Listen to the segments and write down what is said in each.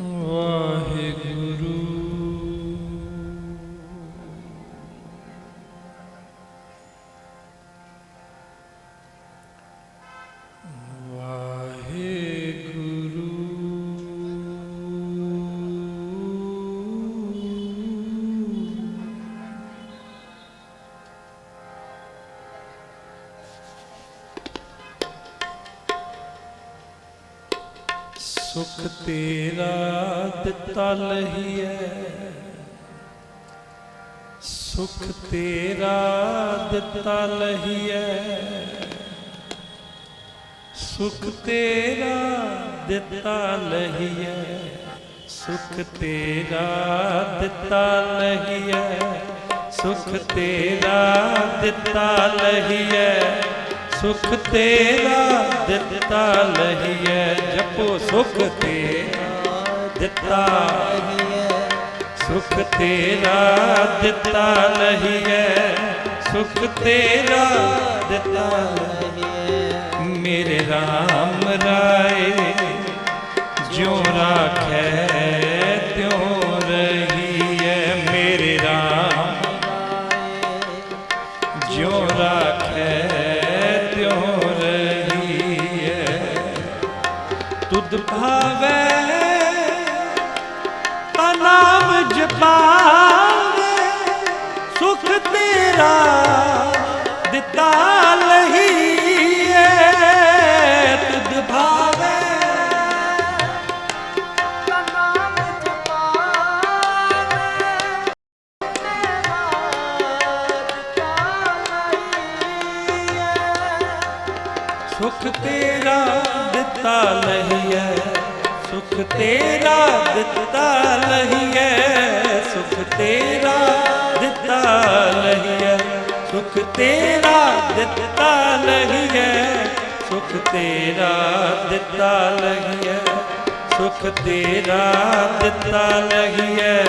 ਵਾਹਿਗੁਰੂ। ਸੁਖ ਤੇਰਾ ਦਿੱਤਾ ਲਹੀਐ ਸੁਖ ਤੇਰਾ ਦਿੱਤਾ ਲਹੀਐ ਸੁਖ ਤੇਰਾ ਦਿੱਤਾ ਲਹੀਐ ਸੁਖ ਤੇਰਾ ਦਿੱਤਾ ਲਹੀਐ ਸੁਖ ਤੇਰਾ ਦਿੱਤਾ ਲਹੀਐ ਸੁਖ ਤੇਰਾ ਦਿੱਤਾ ਲਹੀਐ ਜਪੋ ਸੁਖ ਤੇਰਾ ਦਿੱਤਾ ਸੁਖ ਤੇਰਾ ਦਿੱਤਾ ਲਹੀਐ ਸੁਖ ਤੇਰਾ ਦਿੱਤਾ ਮੇਰੇ RAM ਰਾਏ ਜਿਉ ਰਾਖੈ ਨਾਮ ਜਪਾਵੇ ਸੁਖ ਤੇਰਾ ਦਿੱਤਾ ਲਹੀਏ ਤੁਧ ਭਾਵੈ। ਸੁਖ ਤੇਰਾ ਦਿੱਤਾ ਲਹੀਐ ਸੁਖ ਤੇਰਾ ਦਿੱਤਾ ਲਹੀਐ, ਸੁਖ ਤੇਰਾ ਦਿੱਤਾ ਲਹੀਐ। ਸੁਖ ਤੇਰਾ ਦਿੱਤਾ ਲਹੀਐ, ਸੁਖ ਤੇਰਾ ਦਿੱਤਾ ਲਹੀਐ। ਸੁਖ ਤੇਰਾ ਦਿੱਤਾ ਲਹੀਐ,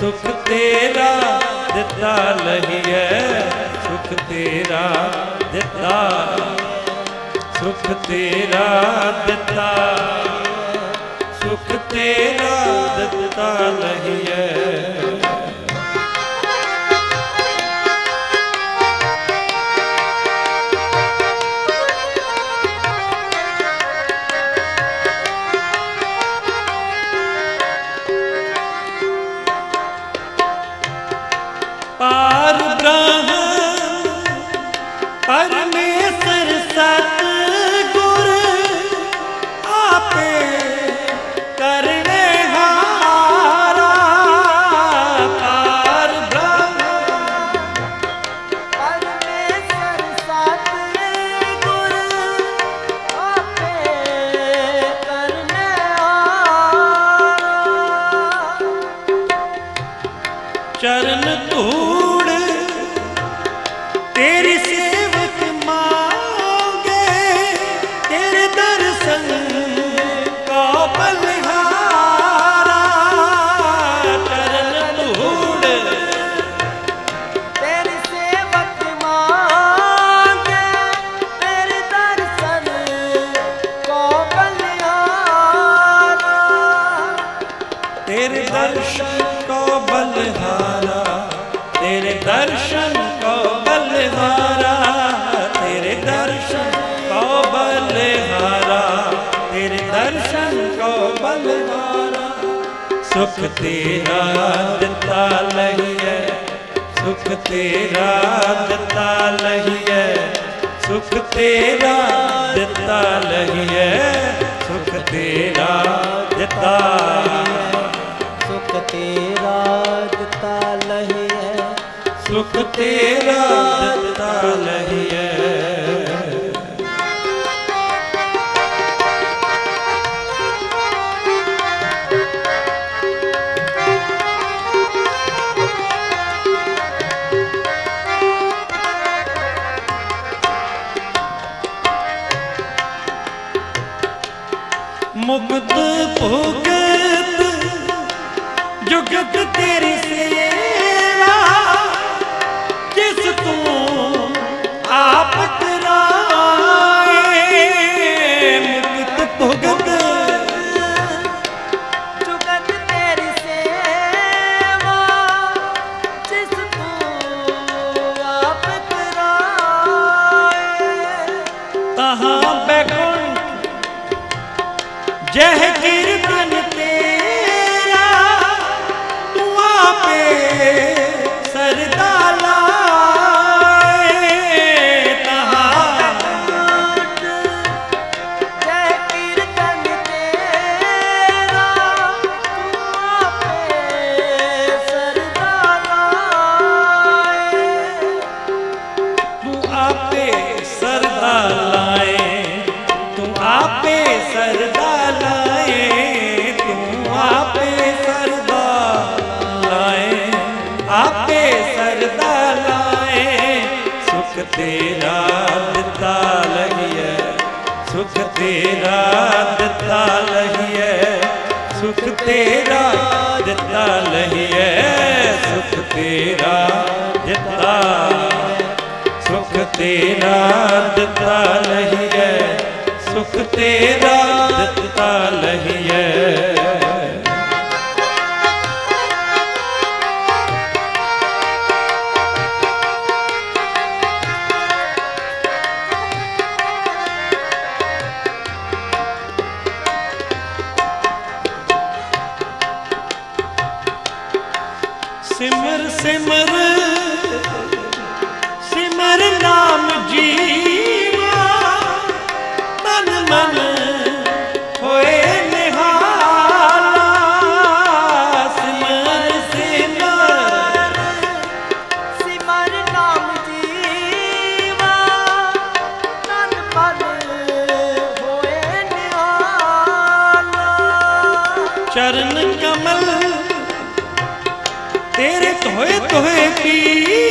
ਸੁਖ ਤੇਰਾ ਦਿੱਤਾ ਲਹੀਐ। ਸੁਖ ਤੇਰਾ ਦਿੱਤਾ, ਸੁਖ ਤੇਰਾ ਦਿੱਤਾ। ਸੁਖ ਤੇਰਾ ਦਿੱਤਾ ਲਹੀਐ ਦਰਸ਼ਨ ਕੋ ਬਲਹਾਰਾ, ਤੇਰੇ ਦਰਸ਼ਨ ਕੋ ਬਲਹਾਰਾ, ਤੇਰੇ ਦਰਸ਼ਨ ਕੋ ਬਲਹਾਰਾ। ਸੁਖ ਤੇਰਾ ਦਿੱਤਾ ਲਹੀਐ, ਸੁਖ ਤੇਰਾ ਦਿੱਤਾ ਲਹੀਐ, ਸੁਖ ਤੇਰਾ ਦਿੱਤਾ ਲਹੀਐ, ਸੁਖ ਤੇਰਾ ਦਿੱਤਾ ਸੁਖ ਤੇਰਾ ਤੇਰਾ ਦਿੱਤਾ ਲਹੀਐ ভোগ ਤੇਰਾ ਦਿੱਤਾ ਲਹੀਏ ਸੁਖ ਤੇਰਾ ਦਿੱਤਾ ਲਹੀਏ ਸੁਖ ਤੇਰਾ ਦਿੱਤਾ ਲਹੀਏ ਸੁਖ ਤੇਰਾ ਦਿੱਤਾ, ਸੁਖ ਤੇਰਾ ਦਿੱਤਾ ਲਹੀਏ ਸੁਖ ਤੇਰਾ ਦਿੱਤਾ ਲਹੀਏ ਸਿਮਰ ਸਿਮਰ ਸਿਮਰ ਨਾਮ ਜੀਵਾ। ਤਨ ਮਨ ਹੋਏ ਨਿਹਾਲਾ, ਸਿਮਰ ਸਿਮਰ ਸਿਮਰ ਨਾਮ ਜੀਵਾ। ਤਨ ਮਨ ਹੋਏ ਨਿਹਾਲਾ। ਚਰਨ ਕਮਲ ਤੇਰੇ ਧੋਏ ਧੋਏ ਪੀਵਾ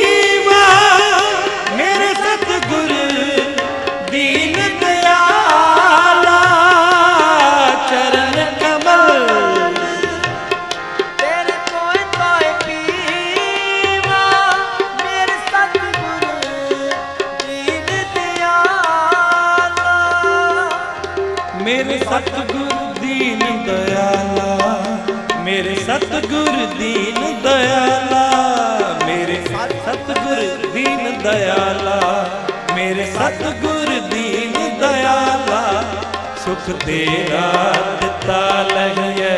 ਦੀਨ ਮੇਰੇ ਸਤਿਗੁਰ ਦੀਨ ਦਿਆਲਾ ਸੁਖ ਤੇਰਾ ਦਿੱਤਾ ਲਹੀਏ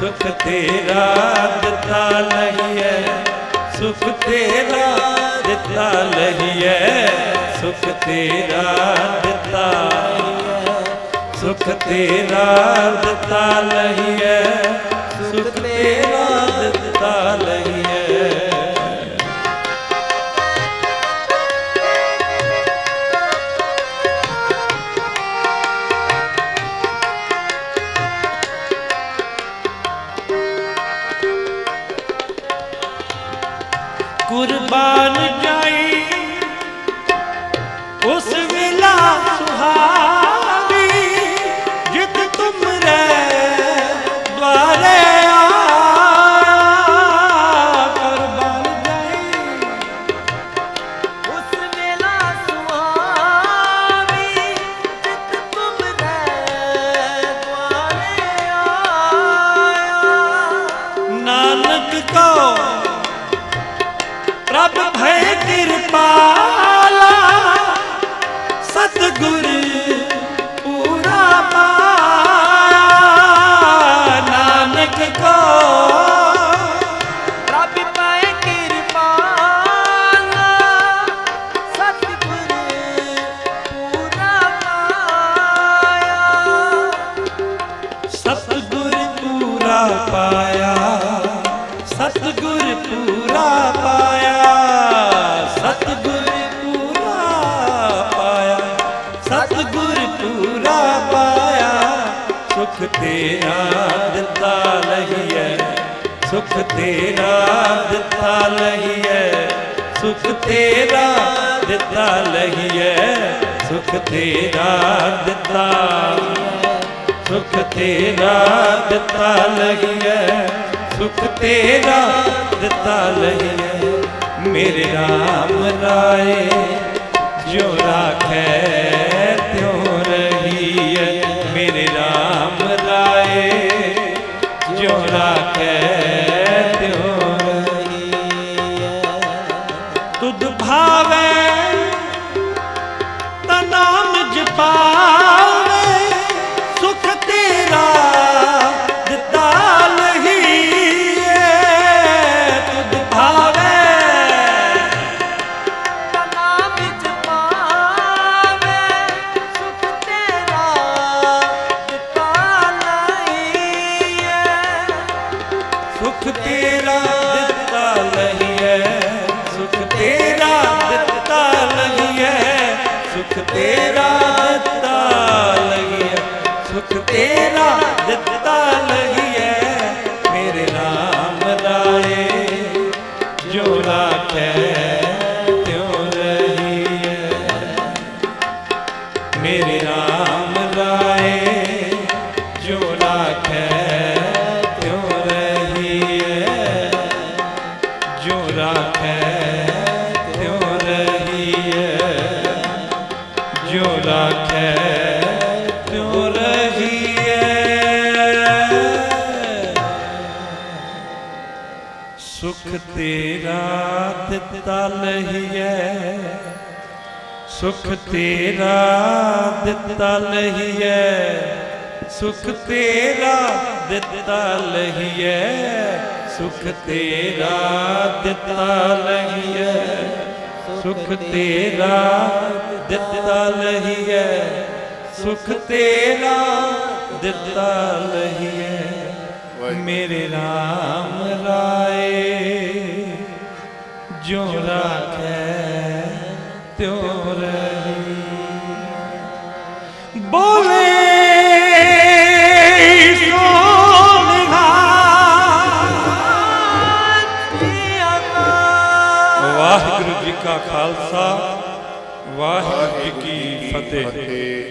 ਸੁਖ ਤੇਰਾ ਦਿੱਤਾ ਲਹੀਏ ਸੁਖ ਤੇਰਾ ਦਿੱਤਾ ਲਹੀਏ ਸੁਖ ਤੇਰਾ ਦਿੱਤਾ ਸੁਖ ਤੇਰਾ ਦਿੱਤਾ ਲਹੀਏ ਸੁਖ ਤੇਰਾ ਉਸ ਵੇਲਾ ਸੁਹਾਵੀ ਜਿਤ ਤੁਮਰੇ ਉਸ ਵੇਲਾ ਸੁਹਾਵੀ ਜਿਤ ਤੁਮ ਦੇ ਦੁਆਰੇ ਨਾਨਕ ਕੋ ਪ੍ਰਭ ਭੈ ਕਿਰਪਾ ਸਤਿਗੁਰ ਤੇਰਾ ਦਿੱਤਾ ਲਹੀਏ ਸੁਖ ਤੇਰਾ ਦਿੱਤਾ ਲਹੀਏ ਸੁਖ ਤੇਰਾ ਦਿੱਤਾ ਲਹੀਏ ਸੁਖ ਤੇਰਾ ਦਿੱਤਾ ਸੁਖ ਤੇਰਾ ਦਿੱਤਾ ਲਹੀਏ ਸੁਖ ਤੇਰਾ ਦਿੱਤਾ ਲਹੀਏ ਮੇਰੇ RAM ਰਾਏ ਜੋ ਰਾਖੈ ਤੇਰਾ ਦਿੱਤਾ ਲਗਿਆ ਸੁਖ ਤੇਰਾ ਦਿੱਤਾ ਲਗਿਆ ਤੇਰਾ ਦਿੱਤਾ ਲਹੀਐ ਸੁਖ ਤੇਰਾ ਦਿੱਤਾ ਲਹੀਐ ਸੁਖ ਤੇਰਾ ਦਿੱਤਾ ਲਹੀਐ ਸੁਖ ਤੇਰਾ ਦਿੱਤਾ ਲਹੀਐ ਸੁਖ ਤੇਰਾ ਦਿੱਤਾ ਲਹੀਐ ਸੁਖ ਤੇਰਾ ਦਿੱਤਾ ਲਹੀਐ ਮੇਰੇ RAM ਰਾਏ। ਜੋ ਰਾਖੈ ਤਿਉ ਰਹੀ। ਬੋਲੇ ਵਾਹਿਗੁਰੂ ਜੀ ਕਾ ਖਾਲਸਾ ਵਾਹਿਗੁਰੂ ਜੀ ਕੀ ਫਤਿਹ।